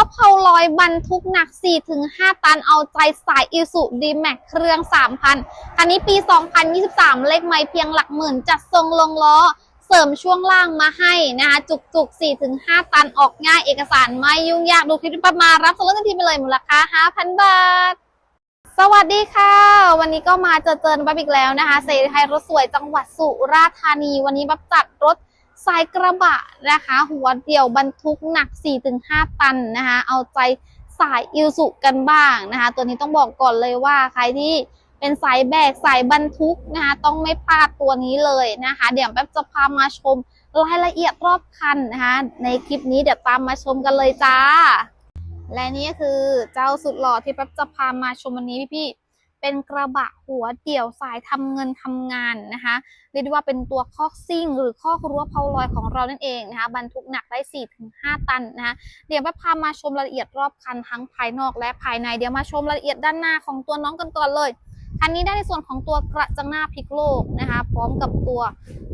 ว่าเพาลอยบรรทุกหนัก 4-5 ตันเอาใจสายอิสุดีแม็กเครื่อง 3,000 คันนี้ปี 2023 เลขไม่เพียงหลักหมื่นจัดทรงลงล้อ เสริมช่วงล่างมาให้นะคะ จุกๆ 4-5 ตันออกง่ายเอกสารไม่ยุ่งยากดูคลิปประมารับส่งรถทันทีไปเลยมูลค่า 5,000 บาทสวัสดีค่ะ วันนี้ก็มาเจอเจอบับอีกแล้วนะคะเสรีไทยรถสวยจังหวัดสุราษฎร์ธานี วันนี้บับจัดรถ สายกระบะนะคะ หัวเดี่ยวบรรทุกหนัก 4-5 ตันนะคะ เอาใจสายอิลสุกันบ้างนะคะ ตัวนี้ต้องบอกก่อนเลยว่าใครที่เป็นสายแบกสายบรรทุกนะคะต้องไม่พลาดตัวนี้เลยนะคะ เดี๋ยวแป๊บจะพามาชมรายละเอียดรอบคันนะคะในคลิปนี้เดี๋ยวตามมาชมกันเลยจ้า และนี่ก็คือเจ้าสุดหล่อที่แป๊บจะพามาชมวันนี้พี่ๆ เป็นกระบะหัวเดี่ยวสายทำเงินทำงานนะคะเรียกได้ว่าเป็นตัวคอกซิ่ง หรือคอกรั้วเพาลอยของเรานั่นเองนะคะบรรทุกหนักได้ 4-5 ตันนะคะเดี๋ยวแป๊บพามาชมรายละเอียดรอบคันทั้งภายนอกและภายในเดี๋ยวมาชมรายละเอียดด้านหน้าของตัวน้องกันก่อนเลยคันนี้ได้ในส่วนของตัวกระจังหน้าพลิกโลกนะคะ พร้อมกับตัว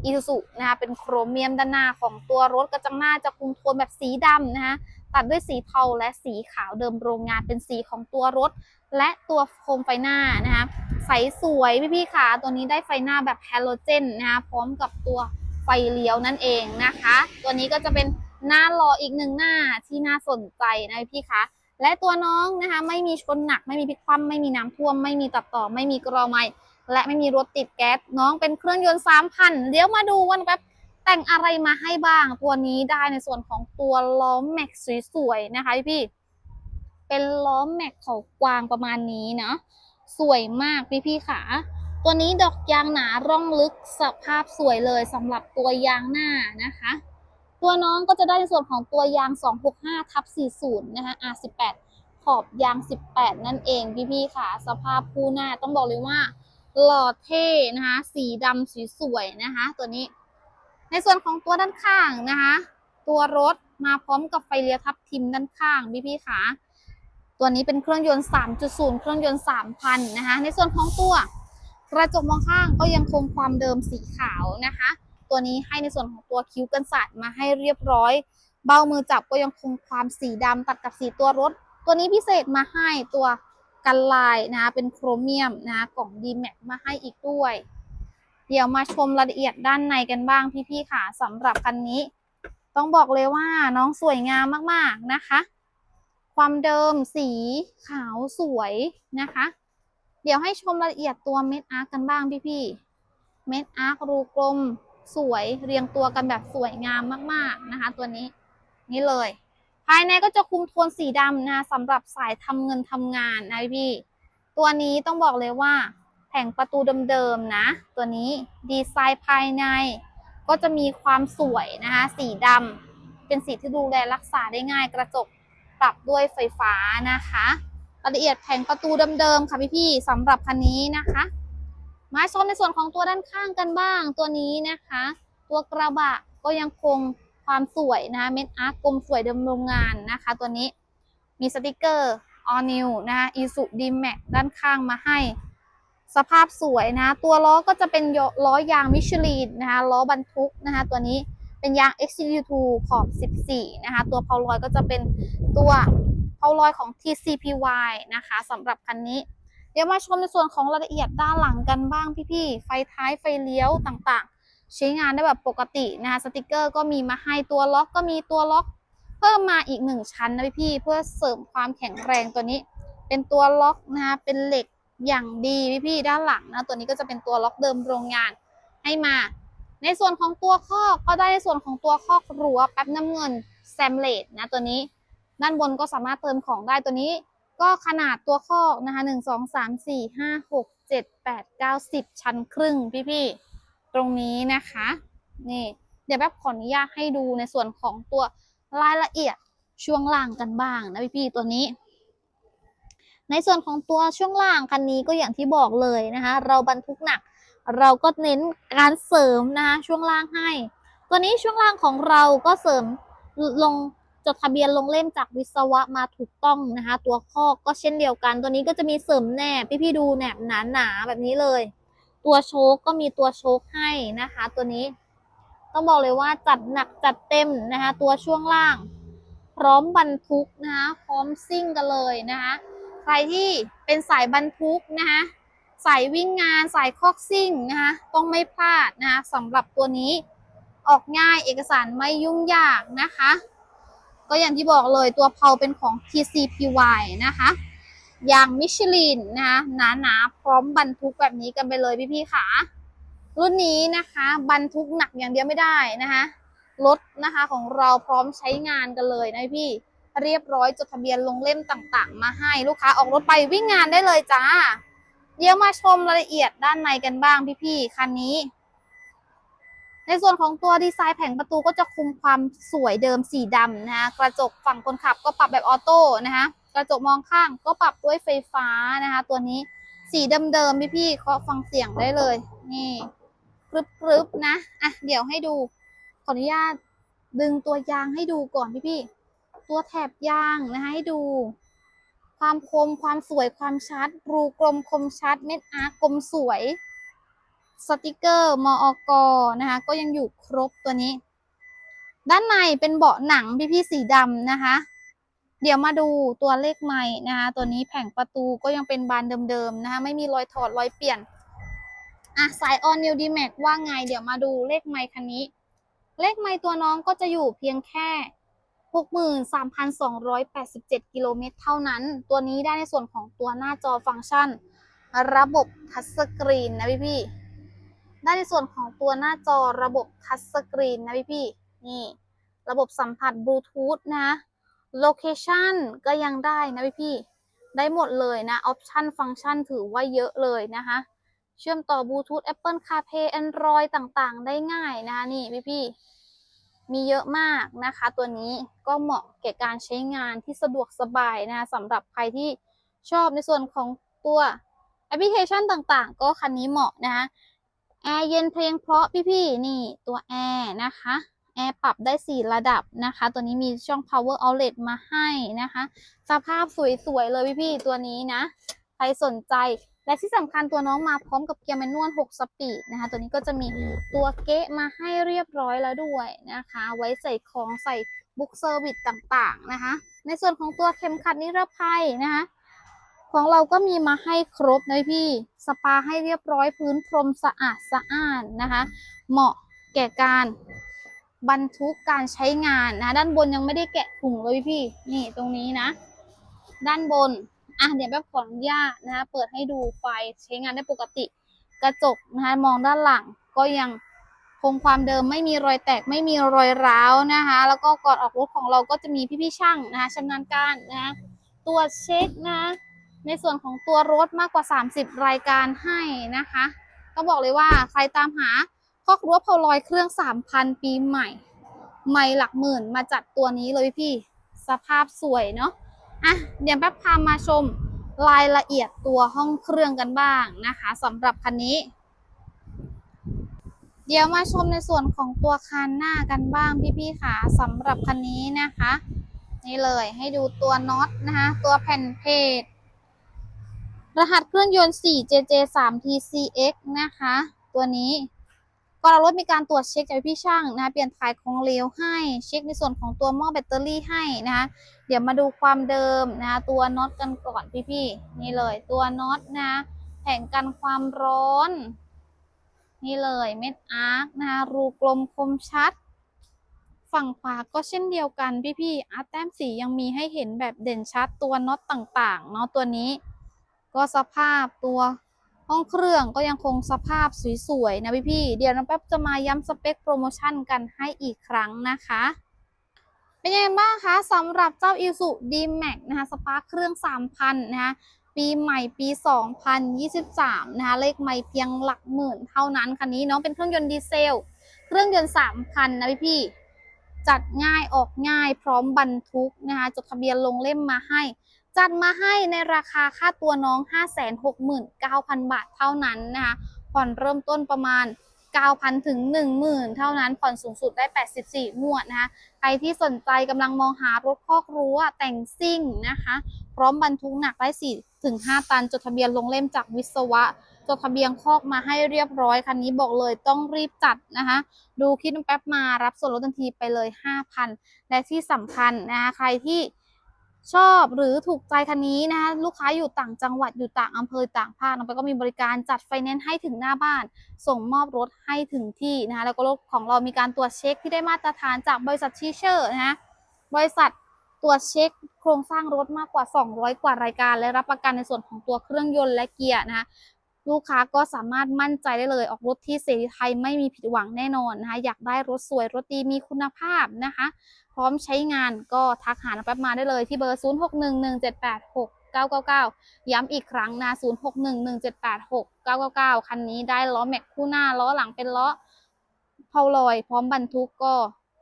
อีซูซุนะคะเป็นโครเมียมด้านหน้าของตัวรถกระจังหน้าจะคุมโทนแบบสีดำนะคะ ตัดด้วยสีเทาและสีขาวเดิมโรงงานเป็นสีของตัวรถ และตัวโคมไฟหน้านะคะใสสวยพี่ๆค่ะตัวนี้ได้ไฟหน้าแบบแฮโลเจนนะคะพร้อมกับตัวไฟเลี้ยวนั่นเองนะคะ ตัวนี้ก็จะเป็นหน้าล้ออีกหนึ่งหน้าที่น่าสนใจนะพี่ค่ะและตัวน้องนะคะไม่มีชนหนัก ไม่มีพลิกคว่ำไม่มีน้ำท่วม ไม่มีตัดต่อ ไม่มีกรอไม้และไม่มีรถติดแก๊สน้องเป็นเครื่องยนต์สามพันเดี๋ยวมาดูวันแป๊บ แต่งอะไรมาให้บ้างตัวนี้ได้ในส่วนของตัวล้อมแม็กสวยๆนะคะพี่ เป็นล้อมแม็กเขากวางประมาณนี้เนาะสวยมากพี่ๆค่ะตัวนี้ดอกยางหนาร่องลึกสภาพสวยเลยสำหรับตัวยางหน้านะคะ ตัวน้องก็จะได้ในส่วนของตัวยาง 265ทับ40 นะคะ R18 ขอบยาง 18 นั่นเองพี่ๆค่ะ สภาพคู่หน้าต้องบอกเลยว่าหล่อเท่นะคะ สีดำสีสวยนะคะ ตัวนี้ ในส่วนของตัวด้านข้างนะคะ ตัวรถมาพร้อมกับไฟเลี้ยวทับทิมด้านข้างพี่พี่ๆค่ะตัวนี้เป็นเครื่องยนต์ 3.0 เครื่องยนต์ 3,000 นะคะ ในส่วนของตัวกระจกมองข้างก็ยังคงความเดิมสีขาวนะคะ ตัวนี้ให้ในส่วนของตัวคิ้วกันสาดมาให้เรียบร้อย เบ้ามือจับก็ยังคงความสีดำตัดกับสีตัวรถ ตัวนี้พิเศษมาให้ตัวกันลายนะคะเป็นโครเมียมนะคะกล่องดีแม็กมาให้อีกด้วย เดี๋ยวมาชมรายละเอียดด้านในกันบ้างพี่ๆค่ะสำหรับคันนี้ ต้องบอกเลยว่าน้องสวยงามมากๆนะคะ ความเดิมสีขาวสวยนะคะ เดี๋ยวให้ชมรายละเอียดตัวเม็ดอาร์คกันบ้างพี่ๆเม็ดอาร์ครูกลมสวยเรียงตัวกันแบบสวยงามมากๆนะคะ ตัวนี้นี่เลย ภายในก็จะคุมโทนสีดำนะสำหรับสายทำเงินทำงานนะพี่ ตัวนี้ต้องบอกเลยว่า แผงประตูเดิมๆนะ ตัวนี้ดีไซน์ภายใน ก็จะมีความสวยนะคะ สีดำเป็นสีที่ดูแลรักษาได้ง่ายกระจกปรับด้วยไฟฟ้านะคะรายละเอียดแผงประตูเดิมๆค่ะพี่ๆสำหรับคันนี้นะคะ มาชมในส่วนของตัวด้านข้างกันบ้างตัวนี้นะคะ ตัวกระบะก็ยังคงความสวยนะคะเม็ดอาร์กกลมสวยเดิมโรงงานนะคะ ตัวนี้มีสติกเกอร์ all new นะคะ Isuzu D-Max ด้านข้างมาให้ สภาพสวยนะ ตัวล้อก็จะเป็นล้อยางมิชลินนะคะล้อบรรทุกนะคะตัวนี้เป็นยาง XCU2 ขอบ 14 นะคะ ตัวเพาลอยก็จะเป็นตัวเพาลอยของ TCPY นะคะสำหรับคันนี้ เดี๋ยวมาชมในส่วนของรายละเอียดด้านหลังกันบ้างพี่ๆ ไฟท้ายไฟเลี้ยวต่างๆ ใช้งานได้แบบปกตินะคะสติกเกอร์ก็มีมาให้ตัวล็อกก็มีตัวล็อกเพิ่มมาอีกหนึ่งชั้นนะพี่ๆเพื่อเสริมความแข็งแรงตัวนี้ เป็นตัวล็อกนะคะเป็นเหล็ก อย่างดีพี่ๆด้านหลังนะตัวนี้ก็จะเป็นตัวล็อกเดิมโรงงานให้มา ในส่วนของตัวคอกก็ได้ในส่วนของตัวคอกรั้วแป๊บน้ำเงินแซมเลดนะตัวนี้ ด้านบนก็สามารถเติมของได้ตัวนี้ ก็ขนาดตัวคอกนะคะหนึ่งสองสามสี่ห้าหกเจ็ดแปดเก้าสิบชั้นครึ่งพี่ๆตรงนี้นะคะนี่เดี๋ยวแบบขออนุญาตให้ดูในส่วนของตัวรายละเอียดช่วงล่างกันบ้างนะพี่ๆตัวนี้ ในส่วนของตัวช่วงล่างคันนี้ก็อย่างที่บอกเลยนะคะ เราบรรทุกหนัก เราก็เน้นการเสริมนะคะช่วงล่างให้ ตัวนี้ช่วงล่างของเราก็เสริมลงจดทะเบียนลงเล่มจากวิศวะมาถูกต้องนะคะ ตัวคอกก็เช่นเดียวกัน ตัวนี้ก็จะมีเสริมแหนบพี่ๆดูแหนบหนาๆแบบนี้เลย ตัวโชคก็มีตัวโชคให้นะคะ ตัวนี้ต้องบอกเลยว่าจัดหนักจัดเต็มนะคะ ตัวช่วงล่าง พร้อมบรรทุกนะคะพร้อมซิ่งกันเลยนะคะ ใครที่เป็นสายบรรทุกนะคะสายวิ่งงานสายคอกซิ่งนะคะต้องไม่พลาดนะคะสำหรับตัวนี้ออกง่ายเอกสารไม่ยุ่งยากนะคะ ก็อย่างที่บอกเลยตัวเพาเป็นของ TCPY นะคะยางมิชลินนะคะหนาๆพร้อมบรรทุกแบบนี้กันไปเลยพี่ๆค่ะ รุ่นนี้นะคะบรรทุกหนักอย่างเดียวไม่ได้นะคะรถนะคะของเราพร้อมใช้งานกันเลยนะพี่ เรียบร้อยจดทะเบียนลงเล่มต่างๆ มาให้ลูกค้าออกรถไปวิ่งงานได้เลยจ้า เดี๋ยวมาชมรายละเอียดด้านในกันบ้างพี่ๆคันนี้ ในส่วนของตัวดีไซน์แผงประตูก็จะคุมความสวยเดิมสีดำนะคะกระจกฝั่งคนขับก็ปรับแบบออโต้นะคะกระจกมองข้างก็ปรับด้วยไฟฟ้านะคะ ตัวนี้สีเดิมๆพี่ๆเคาะฟังเสียงได้เลย นี่กรึบๆนะอะเดี๋ยวให้ดูขออนุญาตดึงตัวยางให้ดูก่อนพี่ๆ ตัวแถบยางนะคะให้ดู ความคมความสวยความชัด รูกลมคมชัด เม็ดอาร์กลมสวย สติกเกอร์มออกนะคะ ก็ยังอยู่ครบตัวนี้ ด้านในเป็นเบาะหนังพี่ๆสีดำนะคะ เดี๋ยวมาดูตัวเลขใหม่นะคะ ตัวนี้แผงประตูก็ยังเป็นบานเดิมๆนะคะ ไม่มีรอยถอดรอยเปลี่ยนอะสายออนนิวดีแม็กว่าไง เดี๋ยวมาดูเลขไมค์คันนี้ เลขไมค์ตัวน้องก็จะอยู่เพียงแค่ 63,287 กิโลเมตรเท่านั้น ตัวนี้ได้ในส่วนของตัวหน้าจอฟังก์ชัน ระบบทัชสกรีนนะพี่พี่ได้ในส่วนของตัวหน้าจอระบบทัชสกรีนนะพี่พี่นี่ ระบบสัมผัสบลูทูธนะโลเคชันก็ยังได้นะพี่พี่ได้หมดเลยนะออปชันฟังก์ชันถือว่าเยอะเลยนะคะเชื่อมต่อบลูทูธ Apple CarPlay Android ต่างๆ ได้ง่ายนะคะนี่พี่พี่ มีเยอะมากนะคะ ตัวนี้ก็เหมาะแก่การใช้งานที่สะดวกสบายนะคะสำหรับใครที่ชอบในส่วนของตัวแอปพลิเคชันต่างๆ ก็คันนี้เหมาะนะคะแอร์เย็นเพลงเพราะพี่ๆนี่ตัวแอร์นะคะแอร์ปรับได้ 4 ระดับนะคะ ตัวนี้มีช่อง power outlet มาให้นะคะ สภาพสวยๆเลยพี่ๆตัวนี้นะ ใครสนใจ และที่สำคัญตัวน้องมาพร้อมกับเกียร์แมนนวล 6 สปีดนะคะ ตัวนี้ก็จะมีตัวเก๊ะมาให้เรียบร้อยแล้วด้วยนะคะ ไว้ใส่ของใส่บุ๊กเซอร์วิสต่างๆนะคะ ในส่วนของตัวเข็มขัดนิรภัยนะคะ ของเราก็มีมาให้ครบเลยพี่ สปาให้เรียบร้อยพื้นพรมสะอาดสะอ้านนะคะ เหมาะแก่การบรรทุกการใช้งานนะ ด้านบนยังไม่ได้แกะถุงเลยพี่ นี่ตรงนี้นะ ด้านบน อะเดี๋ยวแบบขออนุญาตนะคะเปิดให้ดูไฟใช้งานได้ปกติ กระจกนะคะมองด้านหลังก็ยังคงความเดิมไม่มีรอยแตกไม่มีรอยร้าวนะคะ แล้วก็ก่อนออกรถของเราก็จะมีพี่ๆช่างนะคะชำนาญการนะคะตรวจเช็คนะในส่วนของตัวรถมากกว่า 30 รายการให้นะคะก็บอกเลยว่าใครตามหาคอกรั้วพาลอยเครื่อง 3,000 ปีใหม่ไม่หลักหมื่นมาจัดตัวนี้เลยพี่ สภาพสวยเนาะ อะเดี๋ยวแป๊บพามาชมรายละเอียดตัวห้องเครื่องกันบ้างนะคะสำหรับคันนี้ เดี๋ยวมาชมในส่วนของตัวคันหน้ากันบ้างพี่ๆค่ะสำหรับคันนี้นะคะ นี่เลยให้ดูตัวน็อตนะคะตัวแผ่นเพจรหัสเครื่องยนต์ 4JJ3TCX นะคะ ตัวนี้ก่อนรถมีการตรวจเช็คจากพี่ช่างนะคะเปลี่ยนถ่ายของเหลวให้ เช็คในส่วนของตัวหม้อแบตเตอรี่ให้นะคะ เดี๋ยวมาดูความเดิมนะคะตัวน็อตกันก่อนพี่ๆนี่เลยตัวน็อตนะ แผงกันความร้อน นี่เลยเม็ดอาร์คนะคะรูกลมคมชัด ฝั่งขวาก็เช่นเดียวกันพี่ๆอาร์ตแต้มสียังมีให้เห็นแบบเด่นชัดตัวน็อตต่างๆเนาะตัวนี้ ก็สภาพตัวห้องเครื่องก็ยังคงสภาพสวยๆนะพี่ๆเดี๋ยวน้องแป๊บจะมาย้ำสเปคโปรโมชั่นกันให้อีกครั้งนะคะ เป็นยังไงบ้างคะสำหรับเจ้า i s u d m a x นะคะสปาร์คเครื่อง 3,000 นะคะปีใหม่ปี 2023 นะคะเลขไม่เพียงหลักหมื่นเท่านั้นคันนี้น้องเป็นเครื่องยนต์ดีเซล เครื่องยนต์ 3,000 นะพี่พี่ๆจัดง่ายออกง่ายพร้อมบรรทุกนะคะจดทะเบียนลงเล่มมาให้ จัดมาให้ในราคาค่าตัวน้อง 569,000 บาทเท่านั้นนะคะผ่อนเริ่มต้นประมาณ 9,000 ถึง 10,000 เท่านั้น ผ่อนสูงสุดได้ 84 งวดนะคะ ใครที่สนใจกำลังมองหารถคอกรั้วแต่งซิ่งนะคะ พร้อมบรรทุกหนักได้ 4 ถึง 5 ตัน จดทะเบียนลงเล่มจากวิศวะ จดทะเบียนคอกมาให้เรียบร้อย คันนี้บอกเลยต้องรีบจัดนะคะ ดูคลิปน้ำแป๊บมารับส่วนลดทันทีไปเลย 5,000 และที่สำคัญนะคะ ใครที่ ชอบหรือถูกใจคันนี้นะคะลูกค้าอยู่ต่างจังหวัดอยู่ต่างอำเภอต่างภาคน้องแป๊บก็มีบริการจัดไฟแนนซ์ให้ถึงหน้าบ้าน ส่งมอบรถให้ถึงที่นะคะแล้วก็รถของเรามีการตรวจเช็คที่ได้มาตรฐานจากบริษัทชีเชอร์นะคะบริษัทตรวจเช็คโครงสร้างรถมากกว่า 200 กว่ารายการ และรับประกันในส่วนของตัวเครื่องยนต์และเกียร์นะคะลูกค้าก็สามารถมั่นใจได้เลย ออกรถที่เสรีไทยไม่มีผิดหวังแน่นอนนะคะอยากได้รถสวยรถดีมีคุณภาพนะคะ พร้อมใช้งานก็ทักหาน้องแป๊บมาได้เลยที่เบอร์ 0611786999 ย้ำอีกครั้งนะ 0611786999 คันนี้ได้ล้อแม็กคู่หน้าล้อหลังเป็นล้อเพาลอย พร้อมบรรทุกก็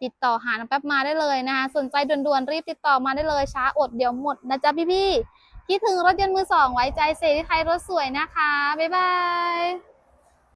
ติดต่อหาน้องแป๊บมาได้เลยนะคะสนใจด่วนๆรีบติดต่อมาได้เลยช้าอดเดี๋ยวหมดนะจ๊ะพี่ๆคิดถึงรถยนต์มือสองไว้ใจเซรีไทยรถสวยนะคะ บ๊ายบาย